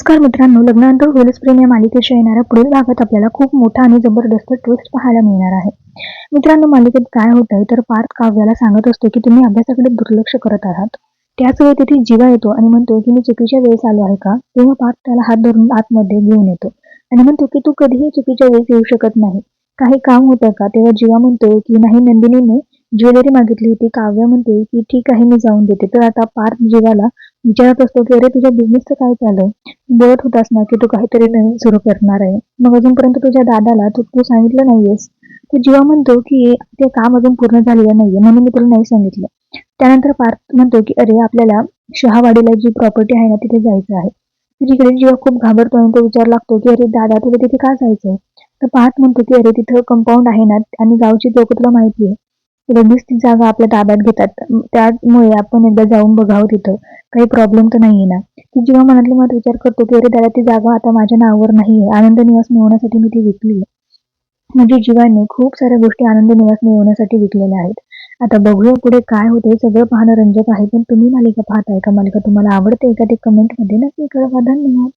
नमस्कार मित्रांनो लग्नानंतर होलीस प्रेम या मालिकेच्या येणाऱ्या पुढील भागात आपल्याला खूप मोठा आणि जबरदस्त ट्विस्ट पाहायला मिळणार आहे. मित्रांनो मालिकेत काय होत आहे तर पार्थ काव्याला सांगत असतो की तुम्ही अभ्यासाकडे दुर्लक्ष करत आहात. त्याच वेळी तिथे जीवा येतो आणि म्हणतो की मी चुकीच्या वेळेस आलो आहे का? तेव्हा पार्थ त्याला हात धरून आतमध्ये घेऊन येतो आणि म्हणतो की तू कधीही चुकीच्या वेळेस येऊ शकत नाही. काही काम होतं का? तेव्हा जीवा म्हणतो की नाही नंदिनीने ज्वेलरी मागितली होती. काव्य म्हणते की ठीक आहे मी जाऊन देते. तर आता पार्थ जीवाला विचारत असतो की अरे तुझ्या बिझनेसचं काय चालू बोलत होतास ना की तू काहीतरी नवीन सुरू करणार आहे. मग अजूनपर्यंत तुझ्या दादाला तू तू सांगितलं नाहीयेस. तर जीवा म्हणतो की ते काम अजून पूर्ण झालेलं नाहीये म्हणून मी तुला नाही सांगितलं. त्यानंतर पार्थ म्हणतो की अरे आपल्याला शहावाडीला जी प्रॉपर्टी आहे ना तिथे जायचं आहे. तिकडे जीवा खूप घाबरतो आणि तो विचार लागतो की अरे दादा तुला तिथे का जायचंय? तर पार्थ म्हणतो की अरे तिथं कंपाऊंड आहे ना आणि गावची लोक तुला माहिती आहे. लगेच ती जागा आपल्या ताब्यात घेतात. त्यामुळे आपण एकदा जाऊन बघावं तिथं. काही प्रॉब्लेम तर नाहीये ना. ती जेव्हा मनातली मत विचार करतो की अरे दादा ती जागा आता माझ्या नावावर नाहीये. आनंद निवास मिळवण्यासाठी मी ती विकली म्हणजे जीवाने खूप साऱ्या गोष्टी आनंद निवास मिळवण्यासाठी विकलेल्या आहेत. आता बघूया पुढे काय होते. सगळं पाहणं रंजक आहे. पण तुम्ही मालिका पाहताय का मालिका? तुम्हाला आवडते का ते कमेंटमध्ये नक्की कळवा. धन्यवाद.